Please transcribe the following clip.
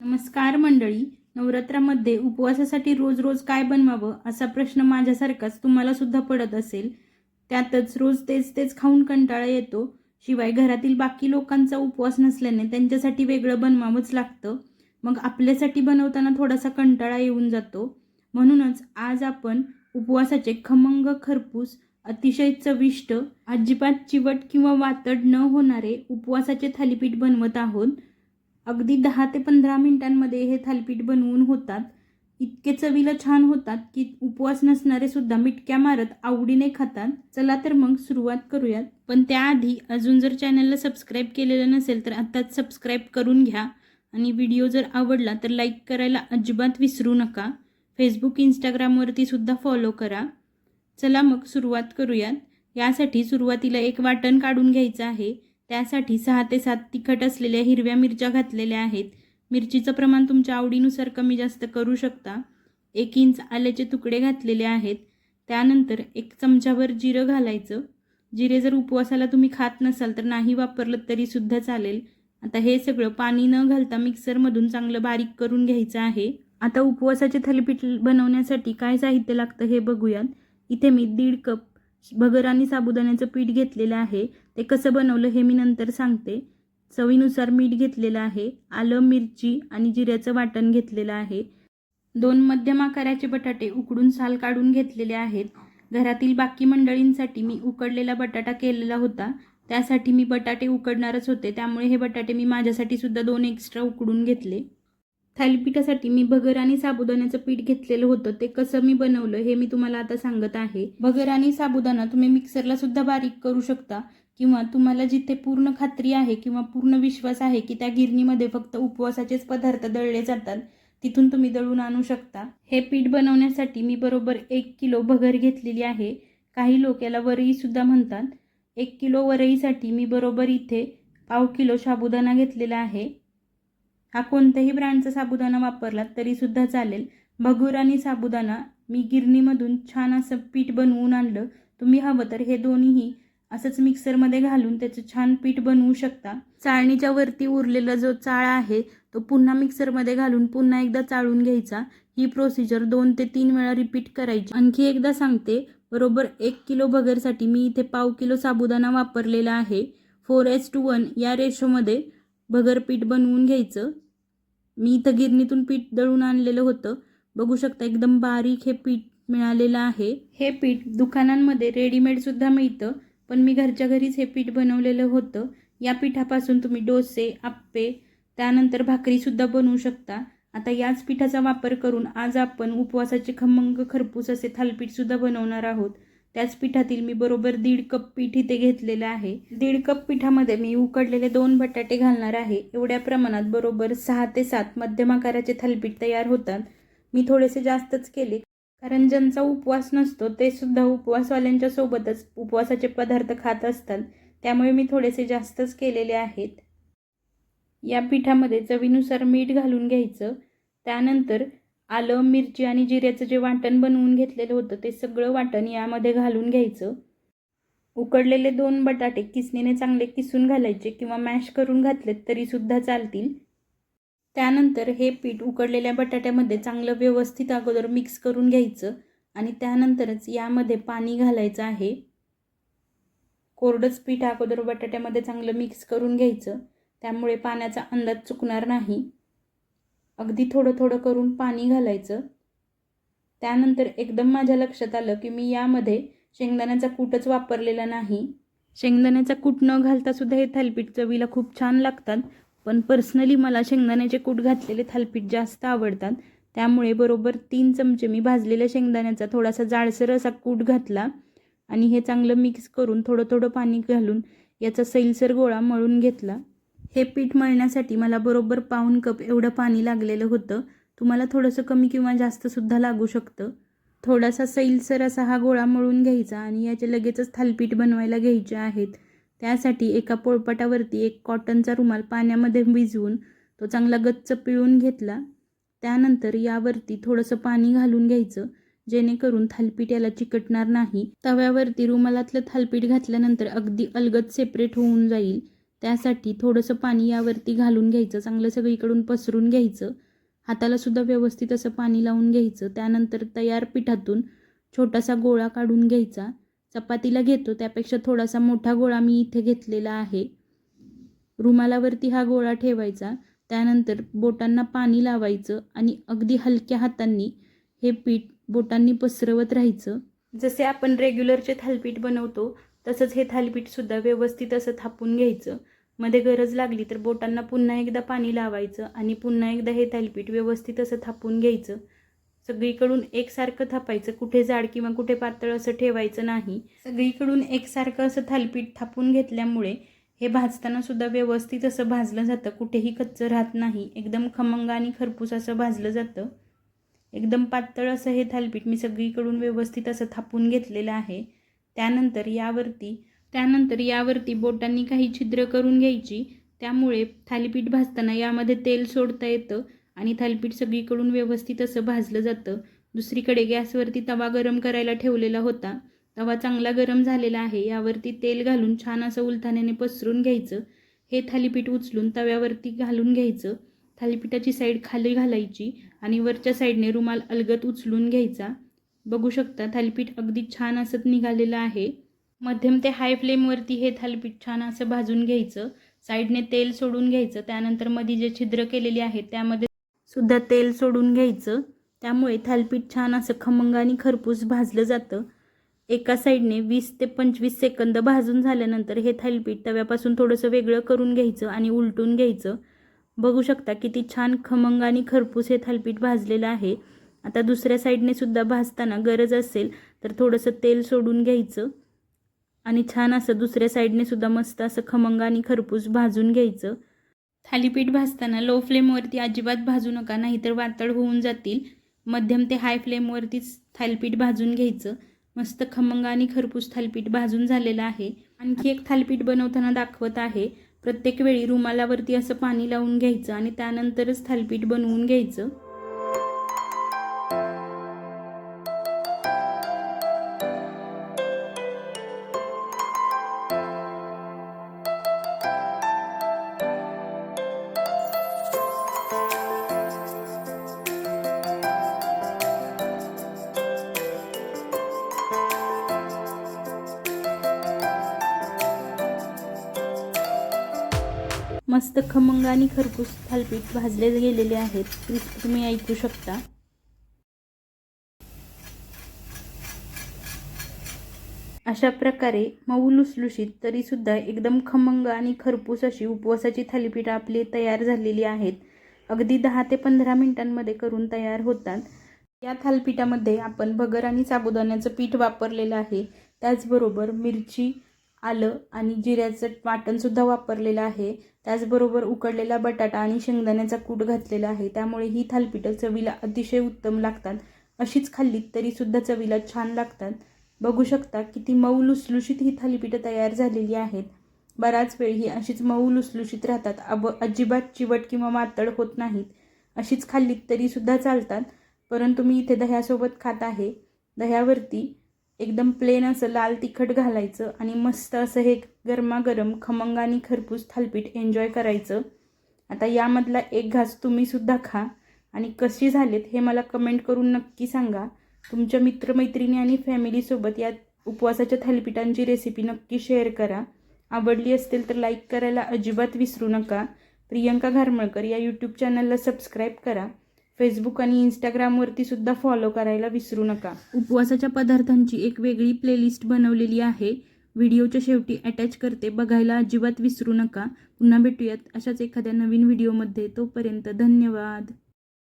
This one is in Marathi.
नमस्कार मंडळी नवरात्रामध्ये उपवासासाठी रोज रोज काय बनवावं असा प्रश्न माझ्यासारखाच तुम्हाला सुद्धा पडत असेल. त्यातच रोज तेच तेच खाऊन कंटाळा येतो. शिवाय घरातील बाकी लोकांचा उपवास नसल्याने त्यांच्यासाठी वेगळं बनवावंच लागतं. मग आपल्यासाठी बनवताना थोडासा कंटाळा येऊन जातो. म्हणूनच आज आपण उपवासाचे खमंग खरपूस अतिशय चविष्ट अजिबात चिवट किंवा वातड न होणारे उपवासाचे थालीपीठ बनवत आहोत. अगदी दहा ते पंधरा मिनिटांमध्ये हे थालीपीठ बनवून होतात. इतके चवीला छान होतात की उपवास नसणारे सुद्धा मिटक्या मारत आवडीने खातात. चला तर मग सुरुवात करूयात. पण त्याआधी अजून जर चॅनलला सबस्क्राईब केलेलं नसेल तर आत्ताच सबस्क्राईब करून घ्या. आणि व्हिडिओ जर आवडला तर लाईक करायला अजिबात विसरू नका. फेसबुक इंस्टाग्रामवरती सुद्धा फॉलो करा. चला मग सुरुवात करूयात. यासाठी सुरुवातीला एक वाटण काढून घ्यायचं आहे. त्यासाठी सहा ते सात तिखट असलेल्या हिरव्या मिरच्या घातलेल्या आहेत. मिरचीचं प्रमाण तुमच्या आवडीनुसार कमी जास्त करू शकता. एक इंच आल्याचे तुकडे घातलेले आहेत. त्यानंतर एक चमचाभर जिरं घालायचं. जिरे जर उपवासाला तुम्ही खात नसाल तर नाही वापरलं तरीसुद्धा चालेल. आता हे सगळं पाणी न घालता मिक्सरमधून चांगलं बारीक करून घ्यायचं आहे. आता उपवासाचे थालीपीठ बनवण्यासाठी काय साहित्य लागतं हे बघूयात. इथे मी दीड कप भगर आणि साबुदाण्याचं पीठ घेतलेलं आहे. ते कसं बनवलं हे मी नंतर सांगते. चवीनुसार मीठ घेतलेलं आहे आलं मिरची आणि जिऱ्याचं वाटण घेतलेलं आहे. दोन मध्यम आकाराचे बटाटे उकडून साल काढून घेतलेले आहेत. घरातील बाकी मंडळींसाठी मी उकडलेला बटाटा केलेला होता. त्यासाठी मी बटाटे उकडणारच होते. त्यामुळे हे बटाटे मी माझ्यासाठी सुद्धा दोन एक्स्ट्रा उकडून घेतले. थालीपीठासाठी मी भगर आणि साबुदाण्याचं पीठ घेतलेलं होतं. ते कसं मी बनवलं हे मी तुम्हाला आता सांगत आहे. भगर आणि साबुदाणा तुम्ही मिक्सरला सुद्धा बारीक करू शकता. किंवा तुम्हाला जिथे पूर्ण खात्री आहे किंवा पूर्ण विश्वास आहे की त्या गिरणीमध्ये फक्त उपवासाचेच पदार्थ दळले जातात तिथून तुम्ही दळून आणू शकता. हे पीठ बनवण्यासाठी मी बरोबर एक किलो भगर घेतलेली आहे. काही लोक याला वरईसुद्धा म्हणतात. एक किलो वरईसाठी मी बरोबर इथे पाव किलो साबुदाणा घेतलेला आहे. हा कोणत्याही ब्रँडचा साबुदाणा वापरलात तरीसुद्धा चालेल. भगूर आणि साबुदाणा मी गिरणीमधून छान असं पीठ बनवून आणलं. तुम्ही हवं तर हे दोन्हीही असंच मिक्सरमध्ये घालून त्याचं छान पीठ बनवू शकता. चाळणीच्या वरती उरलेला जो चाळ आहे तो पुन्हा मिक्सरमध्ये घालून पुन्हा एकदा चाळून घ्यायचा. ही प्रोसिजर दोन ते तीन वेळा रिपीट करायची. आणखी एकदा सांगते बरोबर एक किलो भगरसाठी मी इथे पाव किलो साबुदाणा वापरलेला आहे. फोर एस टू वन या रेशोमध्ये भगर पीठ बनवून घ्यायचं. मी इथं गिरणीतून पीठ दळून आणलेलं होतं. बघू शकता एकदम बारीक हे पीठ मिळालेलं आहे. हे पीठ दुकानांमध्ये रेडीमेडसुद्धा मिळतं. पण मी घरच्या घरीच हे पीठ बनवलेलं होतं. या पिठापासून तुम्ही डोसे आप्पे त्यानंतर भाकरीसुद्धा बनवू शकता. आता याच पिठाचा वापर करून आज आपण उपवासाचे खमंग खरपूस असे थालपीठसुद्धा बनवणार आहोत. त्याच पिठातील मी बरोबर दीड कप पीठ इथे घेतलेलं आहे. दीड कप पिठामध्ये मी उकडलेले दोन बटाटे घालणार आहे. एवढ्या प्रमाणात बरोबर सहा ते सात मध्यम आकाराचे थालपीठ तयार होतात. मी थोडेसे जास्तच केले कारण ज्यांचा उपवास नसतो ते सुद्धा उपवासवाल्यांच्या सोबतच उपवासाचे पदार्थ खात असतात. त्यामुळे मी थोडेसे जास्तच केलेले आहेत. या पिठामध्ये चवीनुसार मीठ घालून घ्यायचं. त्यानंतर आलं मिरची आणि जिऱ्याचं जे वाटण बनवून घेतलेलं होतं ते सगळं वाटण यामध्ये घालून घ्यायचं. उकडलेले दोन बटाटे किसणीने चांगले किसून घालायचे किंवा मॅश करून घातलेत तरीसुद्धा चालतील. त्यानंतर हे पीठ उकडलेल्या बटाट्यामध्ये चांगलं व्यवस्थित अगोदर मिक्स करून घ्यायचं आणि त्यानंतरच यामध्ये पाणी घालायचं आहे. कोरडंच पीठ अगोदर बटाट्यामध्ये चांगलं मिक्स करून घ्यायचं. त्यामुळे पाण्याचा अंदाज चुकणार नाही. अगदी थोडं थोडं करून पाणी घालायचं. त्यानंतर एकदम माझ्या लक्षात आलं की मी यामध्ये शेंगदाण्याचा कूटच वापरलेला नाही. शेंगदाण्याचा कूट न घालतासुद्धा हे थालीपीठ चवीला खूप छान लागतात. पण पर्सनली मला शेंगदाण्याचे कूट घातलेले थालपीठ जास्त आवडतात. त्यामुळे बरोबर तीन चमचे मी भाजलेल्या शेंगदाण्याचा थोडासा जाडसर असा कूट घातला आणि हे चांगलं मिक्स करून थोडं थोडं पाणी घालून याचा सैलसर गोळा मळून घेतला. हे पीठ मळण्यासाठी मला बरोबर पाऊण कप एवढं पाणी लागलेलं होतं. तुम्हाला थोडंसं कमी किंवा जास्तसुद्धा लागू शकतं. थोडासा सैलसर असा हा गोळा मळून घ्यायचा आणि याचे लगेचच थालपीठ बनवायला घ्यायचे आहेत. त्यासाठी एका पोळपाटावरती एक कॉटनचा रुमाल पाण्यामध्ये भिजवून तो चांगला गच्च पिळून घेतला. त्यानंतर यावरती थोडंसं पाणी घालून घ्यायचं जेणेकरून थालपीठ याला चिकटणार नाही. तव्यावरती रुमालातलं थालपीठ घातल्यानंतर अगदी अलगद सेपरेट होऊन जाईल. त्यासाठी थोडंसं पाणी यावरती घालून घ्यायचं चांगलं सगळीकडून पसरून घ्यायचं. हाताला सुद्धा व्यवस्थित असं पाणी लावून घ्यायचं. त्यानंतर तयार पिठातून छोटासा गोळा काढून घ्यायचा. चपातीला घेतो. त्यापेक्षा थोडासा मोठा गोळा मी इथे घेतलेला आहे. रुमालावरती हा गोळा ठेवायचा. त्यानंतर बोटांना पाणी लावायचं आणि अगदी हलक्या हातांनी हे पीठ बोटांनी पसरवत राहायचं. जसे आपण रेग्युलरचे थालीपीठ बनवतो तसंच हे थालीपीठसुद्धा व्यवस्थित असं थापून घ्यायचं. मध्ये गरज लागली तर बोटांना पुन्हा एकदा पाणी लावायचं आणि पुन्हा एकदा हे थालीपीठ व्यवस्थित असं थापून घ्यायचं. सगळीकडून एकसारखं थापायचं. कुठे जाड किंवा कुठे पातळ असं ठेवायचं नाही. सगळीकडून एकसारखं असं थालीपीठ थापून घेतल्यामुळे हे भाजताना सुद्धा व्यवस्थित असं भाजलं जातं. कुठेही कच्चं राहत नाही. एकदम खमंग आणि खरपूस असं भाजलं जातं. एकदम पातळ असं हे थालीपीठ मी सगळीकडून व्यवस्थित असं थापून घेतलेलं आहे. त्यानंतर यावरती त्यानंतर यावरती बोटांनी काही छिद्र करून घ्यायची. त्यामुळे थालीपीठ भाजताना यामध्ये तेल सोडता येतं. आणि थालीपीठ सगळीकडून व्यवस्थित असं भाजलं जातं. दुसरीकडे गॅसवरती तवा गरम करायला ठेवलेला होता. तवा चांगला गरम झालेला आहे. यावरती तेल घालून छान असं उलथाण्याने पसरून घ्यायचं. हे थालीपीठ उचलून तव्यावरती घालून घ्यायचं. थालीपीठाची साईड खाली घालायची आणि वरच्या साईडने रुमाल अलगत उचलून घ्यायचा. बघू शकता थालीपीठ अगदी छान असं निघालेलं आहे. मध्यम ते हाय फ्लेमवरती हे थालीपीठ छान असं भाजून घ्यायचं. साईडने तेल सोडून घ्यायचं. त्यानंतरमध्ये जे छिद्र केलेली आहेत त्यामध्ये सुद्धा तेल सोडून घ्यायचं. त्यामुळे थालपीठ छान असं खमंग आणि खरपूस भाजलं जातं. एका साईडने वीस ते पंचवीस सेकंद भाजून झाल्यानंतर हे थालपीठ तव्यापासून थोडंसं वेगळं करून घ्यायचं आणि उलटून घ्यायचं. बघू शकता किती छान खमंग आणि खरपूस हे थालपीठ भाजलेलं आहे. आता दुसऱ्या साईडने सुद्धा भाजताना गरज असेल तर थोडंसं तेल सोडून घ्यायचं. आणि छान असं दुसऱ्या साईडने सुद्धा मस्त असं खमंग आणि खरपूस भाजून घ्यायचं. थालीपीठ भाजताना लो फ्लेमवरती अजिबात भाजू नका नाहीतर वातळ होऊन जातील. मध्यम ते हाय फ्लेमवरतीच थालीपीठ भाजून घ्यायचं. मस्त खमंग आणि खरपूस थालीपीठ भाजून झालेलं आहे. आणखी एक थालीपीठ बनवताना दाखवत आहे. प्रत्येक वेळी रुमालावरती असं पाणी लावून घ्यायचं आणि त्यानंतरच थालीपीठ बनवून घ्यायचं. मस्त खमंग आणि खरपूस थालपीठ भाजले गेलेले आहेत. क्रिस्पी तुम्ही ऐकू शकता. अशा प्रकारे मऊ लुसलुशीत तरीसुद्धा एकदम खमंग आणि खरपूस अशी उपवासाची थालीपीठ आपली तयार झालेली आहेत. अगदी दहा ते पंधरा मिनिटांमध्ये करून तयार होतात. या थालपीठामध्ये आपण भगर आणि साबुदाण्याचं पीठ वापरलेलं आहे. त्याचबरोबर मिरची आलं आणि जिऱ्याचं वाटणसुद्धा वापरलेलं आहे. त्याचबरोबर उकडलेला बटाटा आणि शेंगदाण्याचा कूट घातलेला आहे. त्यामुळे ही थालपीठं चवीला अतिशय उत्तम लागतात. अशीच खाल्लीत तरीसुद्धा चवीला छान लागतात. बघू शकता किती मऊ लुसलुशीत ही थालीपीठं तयार झालेली आहेत. बराच वेळ ही अशीच मऊ लुसलुशीत राहतात. अब अजिबात चिवट किंवा मातळ होत नाहीत. अशीच खाल्लीत तरीसुद्धा चालतात. परंतु मी इथे दह्यासोबत खात आहे. दह्यावरती एकदम प्लेन असं लाल तिखट घालायचं आणि मस्त असं हे गरमागरम खमंग आणि खरपूस थालपीठ एन्जॉय करायचं. आता यामधला एक घास तुम्हीसुद्धा खा. आणि कशी झालेत हे मला कमेंट करून नक्की सांगा. तुमच्या मित्रमैत्रिणी आणि फॅमिलीसोबत या उपवासाच्या थालीपीठांची रेसिपी नक्की शेअर करा. आवडली असतील तर लाईक करायला अजिबात विसरू नका. प्रियंका घारमळकर या यूट्यूब चॅनलला सबस्क्राईब करा. फेसबुक आणि इंस्टाग्रामवरती सुद्धा फॉलो करायला विसरू नका. उपवासाच्या पदार्थांची एक वेगळी प्लेलिस्ट बनवलेली आहे. व्हिडिओच्या शेवटी अटॅच करते. बघायला अजिबात विसरू नका. पुन्हा भेटूयात अशाच एखाद्या नवीन व्हिडिओमध्ये तोपर्यंत धन्यवाद.